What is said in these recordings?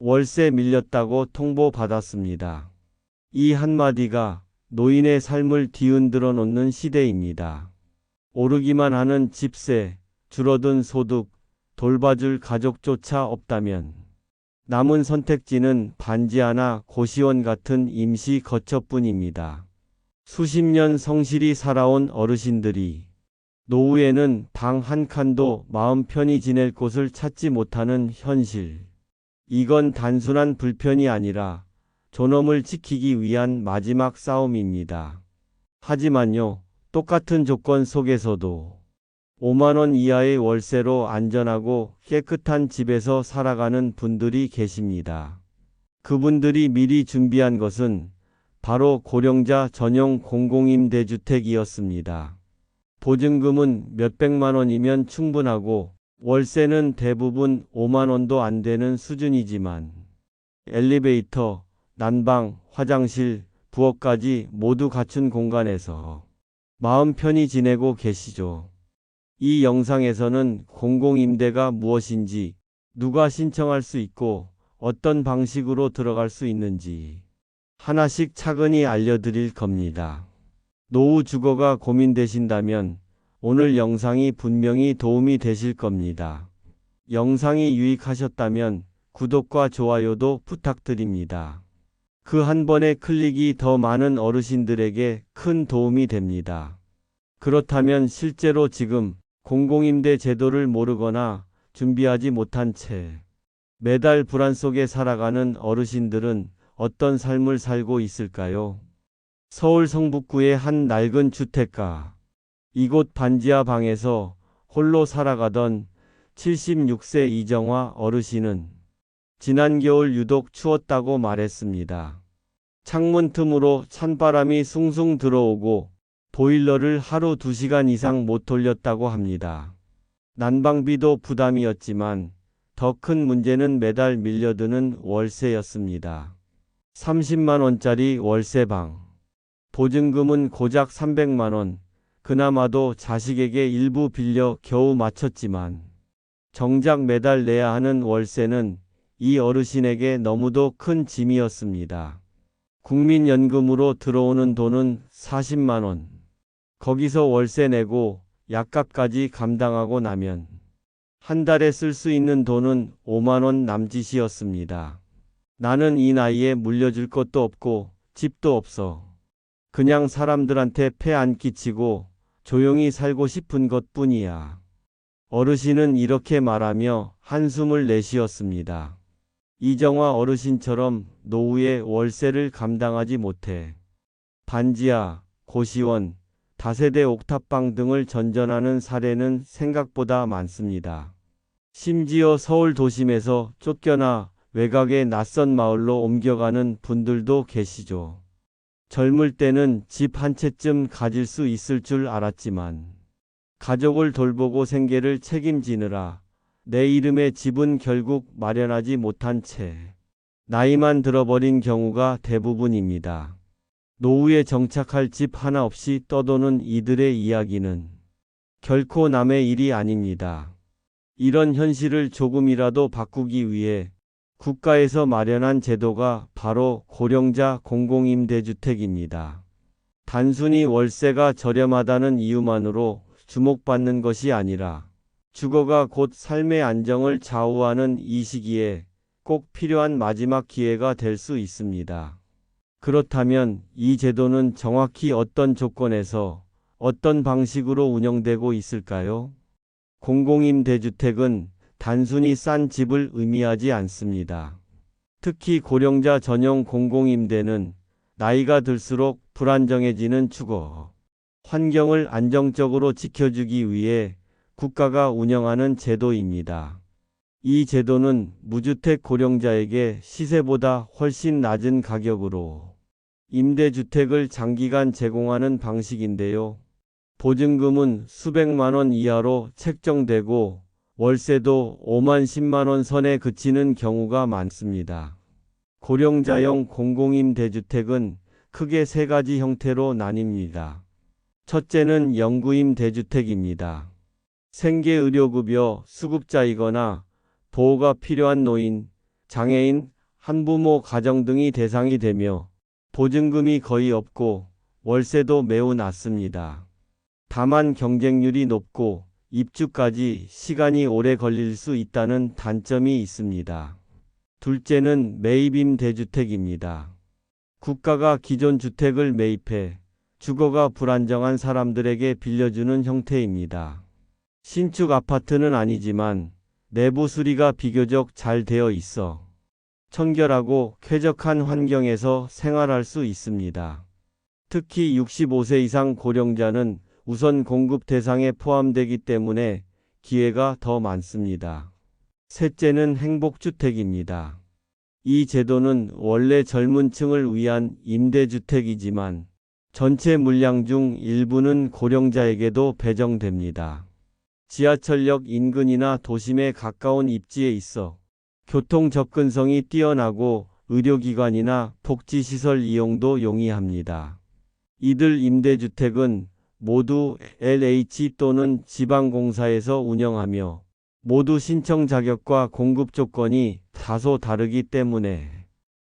월세 밀렸다고 통보받았습니다. 이 한마디가 노인의 삶을 뒤흔들어 놓는 시대입니다. 오르기만 하는 집세, 줄어든 소득, 돌봐줄 가족조차 없다면 남은 선택지는 반지 하나 고시원 같은 임시 거처뿐입니다. 수십 년 성실히 살아온 어르신들이 노후에는 방 한 칸도 마음 편히 지낼 곳을 찾지 못하는 현실. 이건 단순한 불편이 아니라 존엄을 지키기 위한 마지막 싸움입니다. 하지만요, 똑같은 조건 속에서도 5만원 이하의 월세로 안전하고 깨끗한 집에서 살아가는 분들이 계십니다. 그분들이 미리 준비한 것은 바로 고령자 전용 공공임대주택이었습니다. 보증금은 몇백만 원이면 충분하고 월세는 대부분 5만 원도 안 되는 수준이지만 엘리베이터, 난방, 화장실, 부엌까지 모두 갖춘 공간에서 마음 편히 지내고 계시죠. 이 영상에서는 공공임대가 무엇인지, 누가 신청할 수 있고 어떤 방식으로 들어갈 수 있는지 하나씩 차근히 알려드릴 겁니다. 노후 주거가 고민되신다면 오늘 영상이 분명히 도움이 되실 겁니다. 영상이 유익하셨다면 구독과 좋아요도 부탁드립니다. 그 한 번의 클릭이 더 많은 어르신들에게 큰 도움이 됩니다. 그렇다면 실제로 지금 공공임대 제도를 모르거나 준비하지 못한 채 매달 불안 속에 살아가는 어르신들은 어떤 삶을 살고 있을까요? 서울 성북구의 한 낡은 주택가. 이곳 반지하 방에서 홀로 살아가던 76세 이정화 어르신은 지난 겨울 유독 추웠다고 말했습니다. 창문 틈으로 찬바람이 숭숭 들어오고 보일러를 하루 2시간 이상 못 돌렸다고 합니다. 난방비도 부담이었지만 더 큰 문제는 매달 밀려드는 월세였습니다. 30만 원짜리 월세방. 보증금은 고작 300만 원. 그나마도 자식에게 일부 빌려 겨우 맞췄지만 정작 매달 내야 하는 월세는 이 어르신에게 너무도 큰 짐이었습니다. 국민연금으로 들어오는 돈은 40만 원. 거기서 월세 내고 약값까지 감당하고 나면 한 달에 쓸 수 있는 돈은 5만 원 남짓이었습니다. 나는 이 나이에 물려줄 것도 없고 집도 없어. 그냥 사람들한테 폐 안 끼치고 조용히 살고 싶은 것 뿐이야. 어르신은 이렇게 말하며 한숨을 내쉬었습니다. 이정화 어르신처럼 노후에 월세를 감당하지 못해 반지하, 고시원, 다세대 옥탑방 등을 전전하는 사례는 생각보다 많습니다. 심지어 서울 도심에서 쫓겨나 외곽의 낯선 마을로 옮겨가는 분들도 계시죠. 젊을 때는 집 한 채쯤 가질 수 있을 줄 알았지만 가족을 돌보고 생계를 책임지느라 내 이름의 집은 결국 마련하지 못한 채 나이만 들어버린 경우가 대부분입니다. 노후에 정착할 집 하나 없이 떠도는 이들의 이야기는 결코 남의 일이 아닙니다. 이런 현실을 조금이라도 바꾸기 위해 국가에서 마련한 제도가 바로 고령자 공공임대주택입니다. 단순히 월세가 저렴하다는 이유만으로 주목받는 것이 아니라 주거가 곧 삶의 안정을 좌우하는 이 시기에 꼭 필요한 마지막 기회가 될 수 있습니다. 그렇다면 이 제도는 정확히 어떤 조건에서 어떤 방식으로 운영되고 있을까요? 공공임대주택은 단순히 싼 집을 의미하지 않습니다. 특히 고령자 전용 공공임대는 나이가 들수록 불안정해지는 주거 환경을 안정적으로 지켜주기 위해 국가가 운영하는 제도입니다. 이 제도는 무주택 고령자에게 시세보다 훨씬 낮은 가격으로 임대주택을 장기간 제공하는 방식인데요. 보증금은 수백만 원 이하로 책정되고 월세도 5만 10만 원 선에 그치는 경우가 많습니다. 고령자용 공공임대주택은 크게 세 가지 형태로 나뉩니다. 첫째는 영구임대주택입니다. 생계 의료급여 수급자이거나 보호가 필요한 노인, 장애인, 한부모 가정 등이 대상이 되며 보증금이 거의 없고 월세도 매우 낮습니다. 다만 경쟁률이 높고 입주까지 시간이 오래 걸릴 수 있다는 단점이 있습니다. 둘째는 매입임 대주택입니다. 국가가 기존 주택을 매입해 주거가 불안정한 사람들에게 빌려주는 형태입니다. 신축 아파트는 아니지만 내부 수리가 비교적 잘 되어 있어 청결하고 쾌적한 환경에서 생활할 수 있습니다. 특히 65세 이상 고령자는 우선 공급 대상에 포함되기 때문에 기회가 더 많습니다. 셋째는 행복주택입니다. 이 제도는 원래 젊은 층을 위한 임대주택이지만 전체 물량 중 일부는 고령자에게도 배정됩니다. 지하철역 인근이나 도심에 가까운 입지에 있어 교통 접근성이 뛰어나고 의료기관이나 복지시설 이용도 용이합니다. 이들 임대주택은 모두 LH 또는 지방공사에서 운영하며 모두 신청 자격과 공급 조건이 다소 다르기 때문에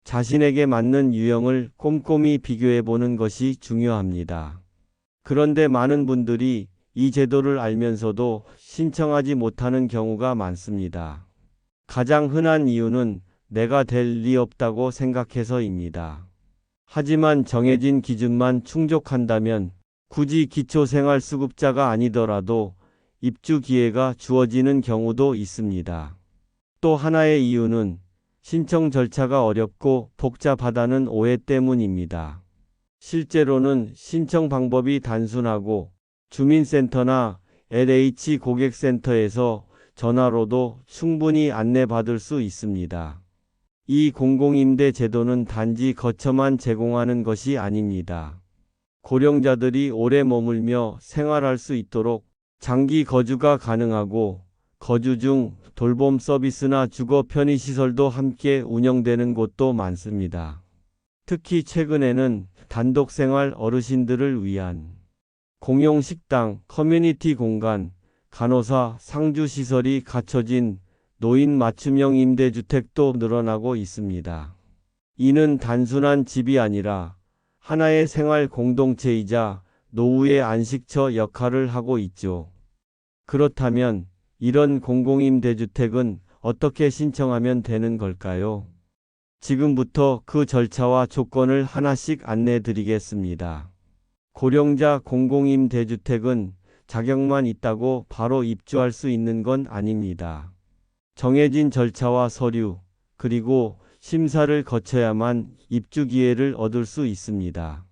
자신에게 맞는 유형을 꼼꼼히 비교해 보는 것이 중요합니다. 그런데 많은 분들이 이 제도를 알면서도 신청하지 못하는 경우가 많습니다. 가장 흔한 이유는 내가 될 리 없다고 생각해서입니다. 하지만 정해진 기준만 충족한다면 굳이 기초생활수급자가 아니더라도 입주 기회가 주어지는 경우도 있습니다. 또 하나의 이유는 신청 절차가 어렵고 복잡하다는 오해 때문입니다. 실제로는 신청 방법이 단순하고 주민센터나 LH 고객센터에서 전화로도 충분히 안내받을 수 있습니다. 이 공공임대 제도는 단지 거처만 제공하는 것이 아닙니다. 고령자들이 오래 머물며 생활할 수 있도록 장기 거주가 가능하고 거주 중 돌봄 서비스나 주거 편의시설도 함께 운영되는 곳도 많습니다. 특히 최근에는 단독 생활 어르신들을 위한 공용 식당, 커뮤니티 공간, 간호사, 상주시설이 갖춰진 노인 맞춤형 임대주택도 늘어나고 있습니다. 이는 단순한 집이 아니라 하나의 생활 공동체이자 노후의 안식처 역할을 하고 있죠. 그렇다면 이런 공공임대주택은 어떻게 신청하면 되는 걸까요? 지금부터 그 절차와 조건을 하나씩 안내 드리겠습니다. 고령자 공공임대주택은 자격만 있다고 바로 입주할 수 있는 건 아닙니다. 정해진 절차와 서류, 그리고 심사를 거쳐야만 입주 기회를 얻을 수 있습니다.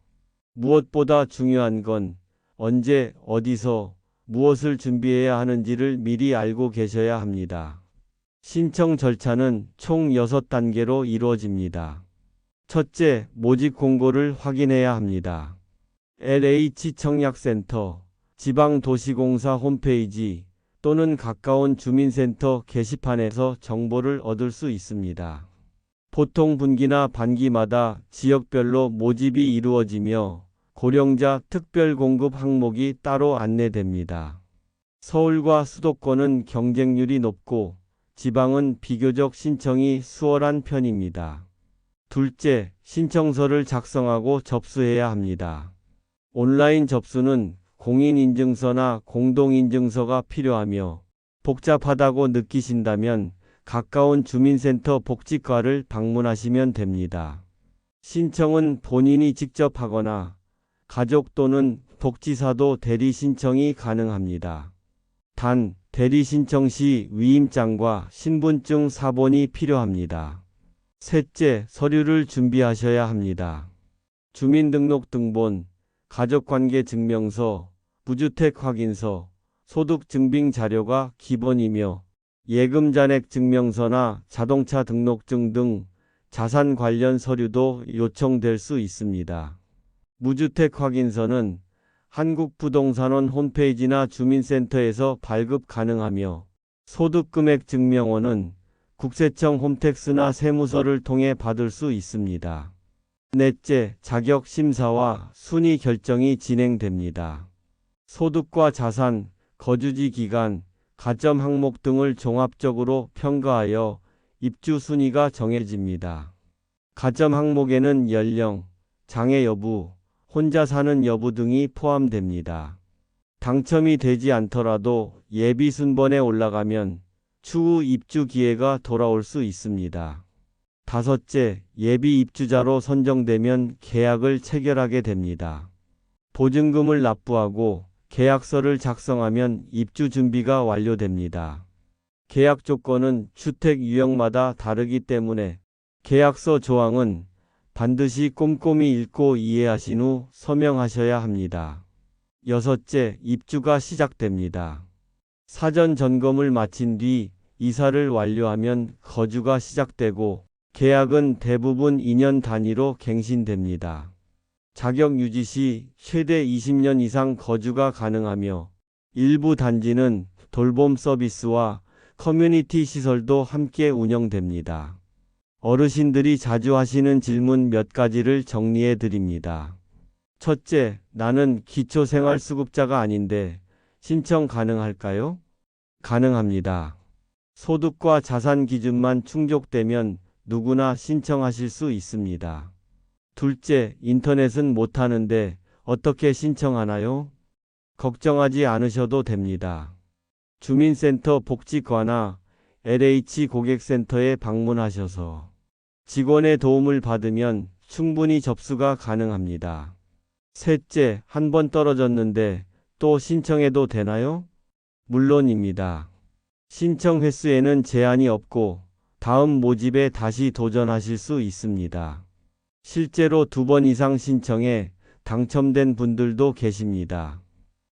무엇보다 중요한 건 언제, 어디서, 무엇을 준비해야 하는지를 미리 알고 계셔야 합니다. 신청 절차는 총 6단계로 이루어집니다. 첫째, 모집 공고를 확인해야 합니다. LH 청약센터, 지방도시공사 홈페이지 또는 가까운 주민센터 게시판에서 정보를 얻을 수 있습니다. 보통 분기나 반기마다 지역별로 모집이 이루어지며 고령자 특별 공급 항목이 따로 안내됩니다. 서울과 수도권은 경쟁률이 높고 지방은 비교적 신청이 수월한 편입니다. 둘째, 신청서를 작성하고 접수해야 합니다. 온라인 접수는 공인인증서나 공동인증서가 필요하며 복잡하다고 느끼신다면 가까운 주민센터 복지과를 방문하시면 됩니다. 신청은 본인이 직접 하거나 가족 또는 복지사도 대리 신청이 가능합니다. 단, 대리 신청 시 위임장과 신분증 사본이 필요합니다. 셋째, 서류를 준비하셔야 합니다. 주민등록등본, 가족관계 증명서, 무주택 확인서, 소득 증빙 자료가 기본이며 예금 잔액 증명서나 자동차 등록증 등 자산 관련 서류도 요청될 수 있습니다. 무주택 확인서는 한국부동산원 홈페이지나 주민센터에서 발급 가능하며 소득금액 증명원은 국세청 홈택스나 세무서를 통해 받을 수 있습니다. 넷째, 자격 심사와 순위 결정이 진행됩니다. 소득과 자산, 거주지 기간, 가점 항목 등을 종합적으로 평가하여 입주 순위가 정해집니다. 가점 항목에는 연령, 장애 여부, 혼자 사는 여부 등이 포함됩니다. 당첨이 되지 않더라도 예비 순번에 올라가면 추후 입주 기회가 돌아올 수 있습니다. 다섯째, 예비 입주자로 선정되면 계약을 체결하게 됩니다. 보증금을 납부하고 계약서를 작성하면 입주 준비가 완료됩니다. 계약 조건은 주택 유형마다 다르기 때문에 계약서 조항은 반드시 꼼꼼히 읽고 이해하신 후 서명하셔야 합니다. 여섯째, 입주가 시작됩니다. 사전 점검을 마친 뒤 이사를 완료하면 거주가 시작되고 계약은 대부분 2년 단위로 갱신됩니다. 자격 유지 시 최대 20년 이상 거주가 가능하며 일부 단지는 돌봄 서비스와 커뮤니티 시설도 함께 운영됩니다. 어르신들이 자주 하시는 질문 몇 가지를 정리해 드립니다. 첫째, 나는 기초생활수급자가 아닌데 신청 가능할까요? 가능합니다. 소득과 자산 기준만 충족되면 누구나 신청하실 수 있습니다. 둘째, 인터넷은 못하는데 어떻게 신청하나요? 걱정하지 않으셔도 됩니다. 주민센터 복지과나 LH 고객센터에 방문하셔서 직원의 도움을 받으면 충분히 접수가 가능합니다. 셋째, 한 번 떨어졌는데 또 신청해도 되나요? 물론입니다. 신청 횟수에는 제한이 없고 다음 모집에 다시 도전하실 수 있습니다. 실제로 두 번 이상 신청해 당첨된 분들도 계십니다.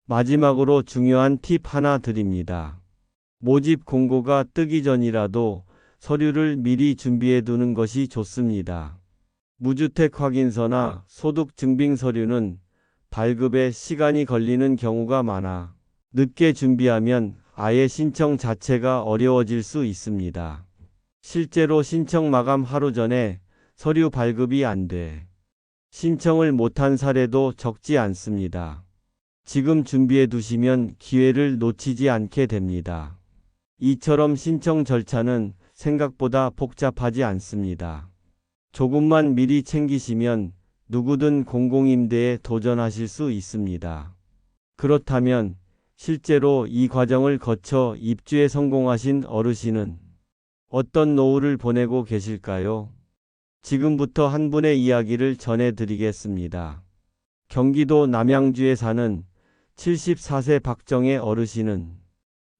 마지막으로 중요한 팁 하나 드립니다. 모집 공고가 뜨기 전이라도 서류를 미리 준비해 두는 것이 좋습니다. 무주택 확인서나 소득 증빙 서류는 발급에 시간이 걸리는 경우가 많아 늦게 준비하면 아예 신청 자체가 어려워질 수 있습니다. 실제로 신청 마감 하루 전에 서류 발급이 안 돼. 신청을 못한 사례도 적지 않습니다. 지금 준비해 두시면 기회를 놓치지 않게 됩니다. 이처럼 신청 절차는 생각보다 복잡하지 않습니다. 조금만 미리 챙기시면 누구든 공공임대에 도전하실 수 있습니다. 그렇다면 실제로 이 과정을 거쳐 입주에 성공하신 어르신은 어떤 노후를 보내고 계실까요? 지금부터 한 분의 이야기를 전해드리겠습니다. 경기도 남양주에 사는 74세 박정혜 어르신은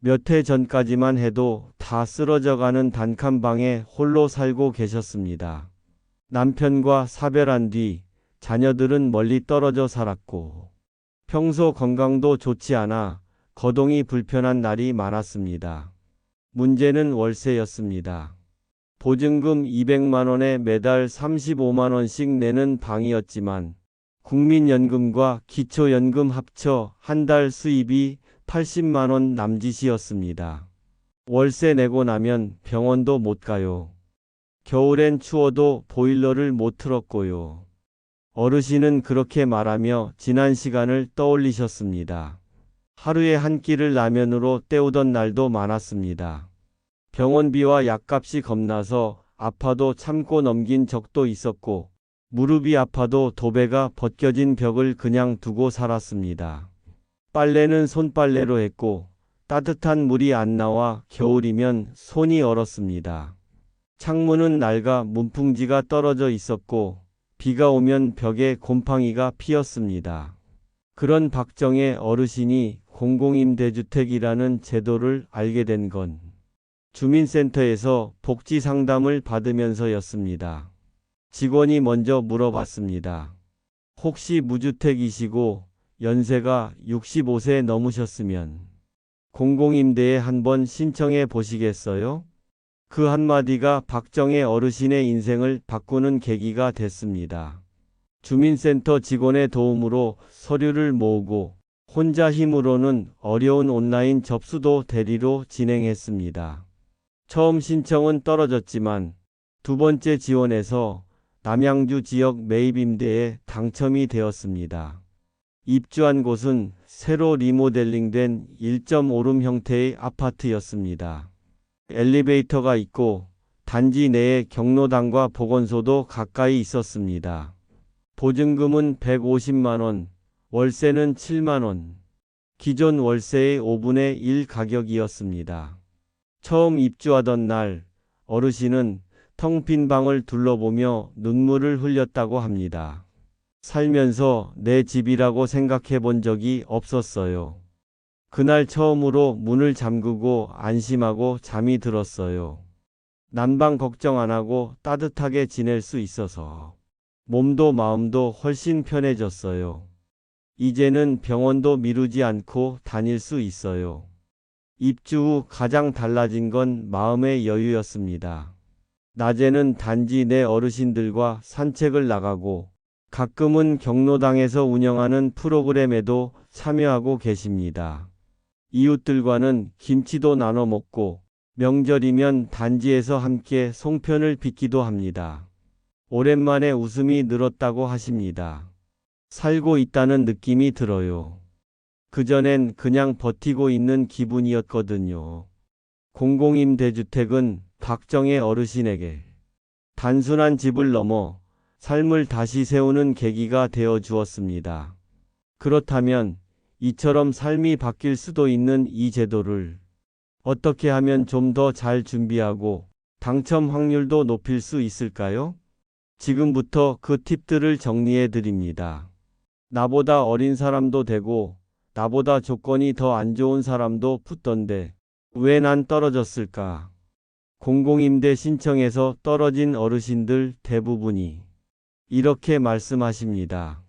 몇 해 전까지만 해도 다 쓰러져가는 단칸방에 홀로 살고 계셨습니다. 남편과 사별한 뒤 자녀들은 멀리 떨어져 살았고 평소 건강도 좋지 않아 거동이 불편한 날이 많았습니다. 문제는 월세였습니다. 보증금 200만원에 매달 35만원씩 내는 방이었지만 국민연금과 기초연금 합쳐 한 달 수입이 80만원 남짓이었습니다. 월세 내고 나면 병원도 못 가요. 겨울엔 추워도 보일러를 못 틀었고요. 어르신은 그렇게 말하며 지난 시간을 떠올리셨습니다. 하루에 한 끼를 라면으로 때우던 날도 많았습니다. 병원비와 약값이 겁나서 아파도 참고 넘긴 적도 있었고, 무릎이 아파도 도배가 벗겨진 벽을 그냥 두고 살았습니다. 빨래는 손빨래로 했고, 따뜻한 물이 안 나와 겨울이면 손이 얼었습니다. 창문은 낡아 문풍지가 떨어져 있었고, 비가 오면 벽에 곰팡이가 피었습니다. 그런 박정의 어르신이 공공임대주택이라는 제도를 알게 된 건 주민센터에서 복지 상담을 받으면서였습니다. 직원이 먼저 물어봤습니다. 혹시 무주택이시고 연세가 65세 넘으셨으면 공공임대에 한번 신청해 보시겠어요? 그 한마디가 박정의 어르신의 인생을 바꾸는 계기가 됐습니다. 주민센터 직원의 도움으로 서류를 모으고 혼자 힘으로는 어려운 온라인 접수도 대리로 진행했습니다. 처음 신청은 떨어졌지만 두 번째 지원에서 남양주 지역 매입 임대에 당첨이 되었습니다. 입주한 곳은 새로 리모델링된 1.5룸 형태의 아파트였습니다. 엘리베이터가 있고 단지 내에 경로당과 보건소도 가까이 있었습니다. 보증금은 150만 원, 월세는 7만 원. 기존 월세의 5분의 1 가격이었습니다. 처음 입주하던 날 어르신은 텅 빈 방을 둘러보며 눈물을 흘렸다고 합니다. 살면서 내 집이라고 생각해 본 적이 없었어요. 그날 처음으로 문을 잠그고 안심하고 잠이 들었어요. 난방 걱정 안 하고 따뜻하게 지낼 수 있어서 몸도 마음도 훨씬 편해졌어요. 이제는 병원도 미루지 않고 다닐 수 있어요. 입주 후 가장 달라진 건 마음의 여유였습니다. 낮에는 단지 내 어르신들과 산책을 나가고 가끔은 경로당에서 운영하는 프로그램에도 참여하고 계십니다. 이웃들과는 김치도 나눠 먹고 명절이면 단지에서 함께 송편을 빚기도 합니다. 오랜만에 웃음이 늘었다고 하십니다. 살고 있다는 느낌이 들어요. 그전엔 그냥 버티고 있는 기분이었거든요. 공공임대주택은 박정의 어르신에게 단순한 집을 넘어 삶을 다시 세우는 계기가 되어 주었습니다. 그렇다면 이처럼 삶이 바뀔 수도 있는 이 제도를 어떻게 하면 좀 더 잘 준비하고 당첨 확률도 높일 수 있을까요? 지금부터 그 팁들을 정리해 드립니다. 나보다 어린 사람도 되고 나보다 조건이 더 안 좋은 사람도 붙던데 왜 난 떨어졌을까? 공공임대 신청에서 떨어진 어르신들 대부분이 이렇게 말씀하십니다.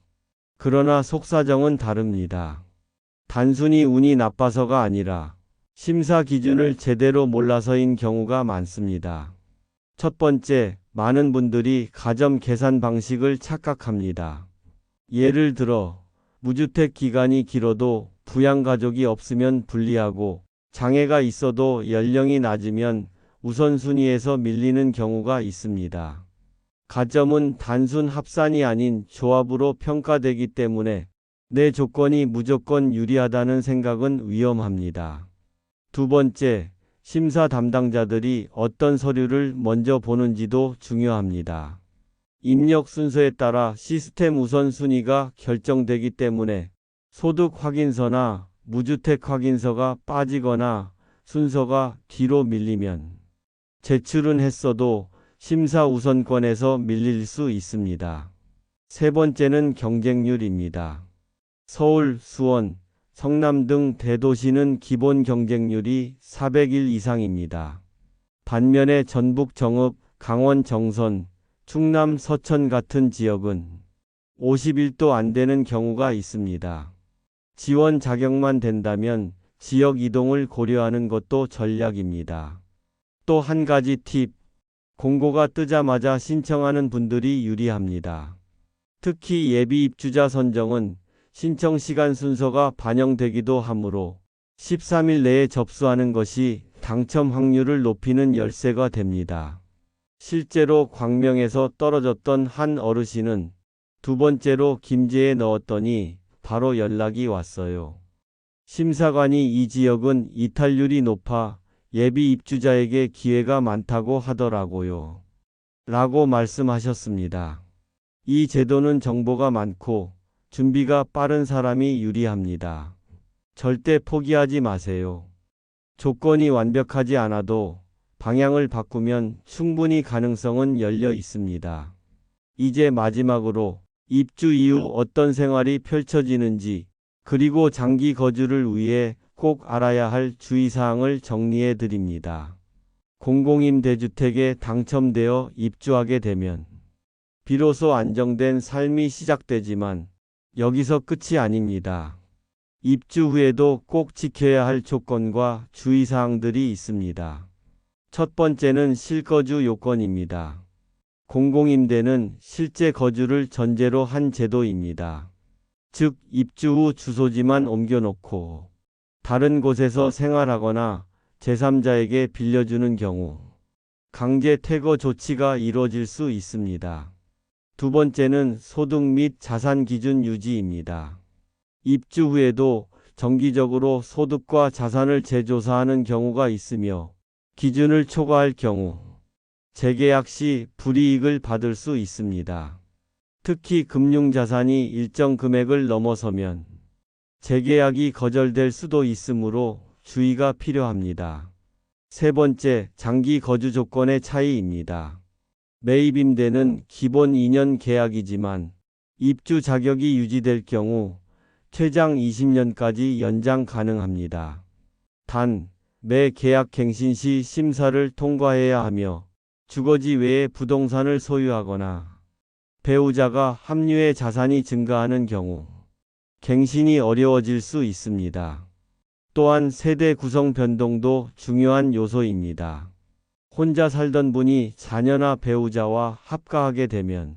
그러나 속사정은 다릅니다. 단순히 운이 나빠서가 아니라 심사 기준을 제대로 몰라서인 경우가 많습니다. 첫 번째, 많은 분들이 가점 계산 방식을 착각합니다. 예를 들어, 무주택 기간이 길어도 부양가족이 없으면 불리하고 장애가 있어도 연령이 낮으면 우선순위에서 밀리는 경우가 있습니다. 가점은 단순 합산이 아닌 조합으로 평가되기 때문에 내 조건이 무조건 유리하다는 생각은 위험합니다. 두 번째, 심사 담당자들이 어떤 서류를 먼저 보는지도 중요합니다. 입력 순서에 따라 시스템 우선순위가 결정되기 때문에 소득 확인서나 무주택 확인서가 빠지거나 순서가 뒤로 밀리면 제출은 했어도 심사 우선권에서 밀릴 수 있습니다. 세 번째는 경쟁률입니다. 서울, 수원, 성남 등 대도시는 기본 경쟁률이 400일 이상입니다. 반면에 전북 정읍, 강원 정선, 충남 서천 같은 지역은 51도 안 되는 경우가 있습니다. 지원 자격만 된다면 지역 이동을 고려하는 것도 전략입니다. 또 한 가지 팁. 공고가 뜨자마자 신청하는 분들이 유리합니다. 특히 예비 입주자 선정은 신청 시간 순서가 반영되기도 하므로 13일 내에 접수하는 것이 당첨 확률을 높이는 열쇠가 됩니다. 실제로 광명에서 떨어졌던 한 어르신은 두 번째로 김제에 넣었더니 바로 연락이 왔어요. 심사관이 이 지역은 이탈률이 높아 예비 입주자에게 기회가 많다고 하더라고요. 라고 말씀하셨습니다. 이 제도는 정보가 많고 준비가 빠른 사람이 유리합니다. 절대 포기하지 마세요. 조건이 완벽하지 않아도 방향을 바꾸면 충분히 가능성은 열려 있습니다. 이제 마지막으로 입주 이후 어떤 생활이 펼쳐지는지 그리고 장기 거주를 위해 꼭 알아야 할 주의사항을 정리해 드립니다. 공공임대주택에 당첨되어 입주하게 되면 비로소 안정된 삶이 시작되지만 여기서 끝이 아닙니다. 입주 후에도 꼭 지켜야 할 조건과 주의사항들이 있습니다. 첫 번째는 실거주 요건입니다. 공공임대는 실제 거주를 전제로 한 제도입니다. 즉, 입주 후 주소지만 옮겨놓고 다른 곳에서 생활하거나 제3자에게 빌려주는 경우 강제 퇴거 조치가 이루어질 수 있습니다. 두 번째는 소득 및 자산 기준 유지입니다. 입주 후에도 정기적으로 소득과 자산을 재조사하는 경우가 있으며 기준을 초과할 경우 재계약 시 불이익을 받을 수 있습니다. 특히 금융자산이 일정 금액을 넘어서면 재계약이 거절될 수도 있으므로 주의가 필요합니다. 세 번째, 장기 거주 조건의 차이입니다. 매입 임대는 기본 2년 계약이지만 입주 자격이 유지될 경우 최장 20년까지 연장 가능합니다. 단, 매 계약 갱신 시 심사를 통과해야 하며 주거지 외에 부동산을 소유하거나 배우자가 합류해 자산이 증가하는 경우 갱신이 어려워질 수 있습니다. 또한 세대 구성 변동도 중요한 요소입니다. 혼자 살던 분이 자녀나 배우자와 합가하게 되면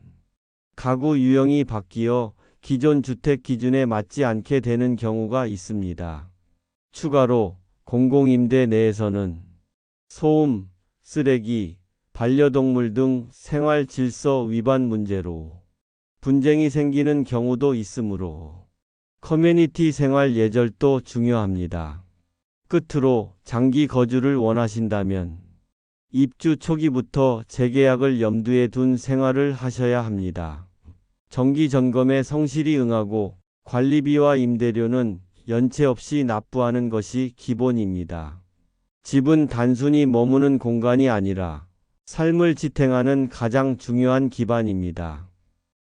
가구 유형이 바뀌어 기존 주택 기준에 맞지 않게 되는 경우가 있습니다. 추가로 공공임대 내에서는 소음, 쓰레기, 반려동물 등 생활 질서 위반 문제로 분쟁이 생기는 경우도 있으므로 커뮤니티 생활 예절도 중요합니다. 끝으로 장기 거주를 원하신다면 입주 초기부터 재계약을 염두에 둔 생활을 하셔야 합니다. 정기 점검에 성실히 응하고 관리비와 임대료는 연체 없이 납부하는 것이 기본입니다. 집은 단순히 머무는 공간이 아니라 삶을 지탱하는 가장 중요한 기반입니다.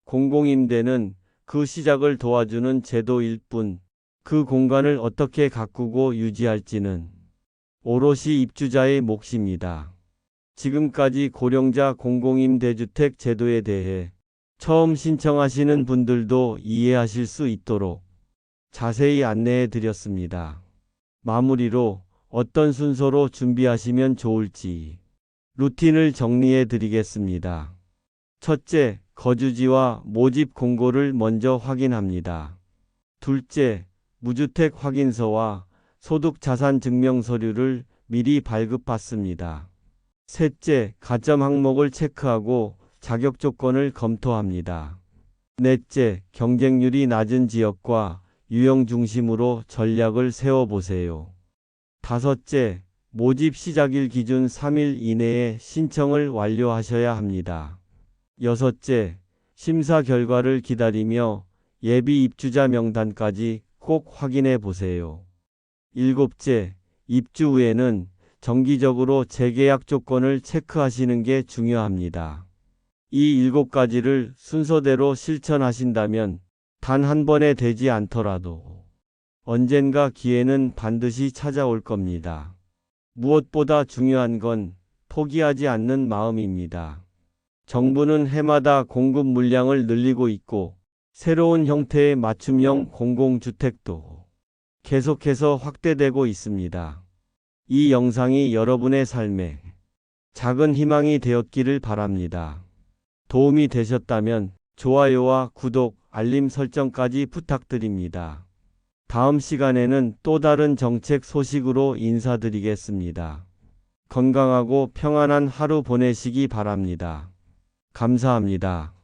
공공임대는 그 시작을 도와주는 제도일 뿐, 그 공간을 어떻게 가꾸고 유지할지는 오롯이 입주자의 몫입니다. 지금까지 고령자 공공임대주택 제도에 대해 처음 신청하시는 분들도 이해하실 수 있도록 자세히 안내해 드렸습니다. 마무리로 어떤 순서로 준비하시면 좋을지 루틴을 정리해 드리겠습니다. 첫째, 거주지와 모집 공고를 먼저 확인합니다. 둘째, 무주택 확인서와 소득 자산 증명 서류를 미리 발급받습니다. 셋째, 가점 항목을 체크하고 자격 조건을 검토합니다. 넷째, 경쟁률이 낮은 지역과 유형 중심으로 전략을 세워보세요. 다섯째, 모집 시작일 기준 3일 이내에 신청을 완료하셔야 합니다. 여섯째, 심사 결과를 기다리며 예비 입주자 명단까지 꼭 확인해 보세요. 일곱째, 입주 후에는 정기적으로 재계약 조건을 체크하시는 게 중요합니다. 이 일곱 가지를 순서대로 실천하신다면 단 한 번에 되지 않더라도 언젠가 기회는 반드시 찾아올 겁니다. 무엇보다 중요한 건 포기하지 않는 마음입니다. 정부는 해마다 공급 물량을 늘리고 있고 새로운 형태의 맞춤형 공공주택도 계속해서 확대되고 있습니다. 이 영상이 여러분의 삶에 작은 희망이 되었기를 바랍니다. 도움이 되셨다면 좋아요와 구독, 알림 설정까지 부탁드립니다. 다음 시간에는 또 다른 정책 소식으로 인사드리겠습니다. 건강하고 평안한 하루 보내시기 바랍니다. 감사합니다.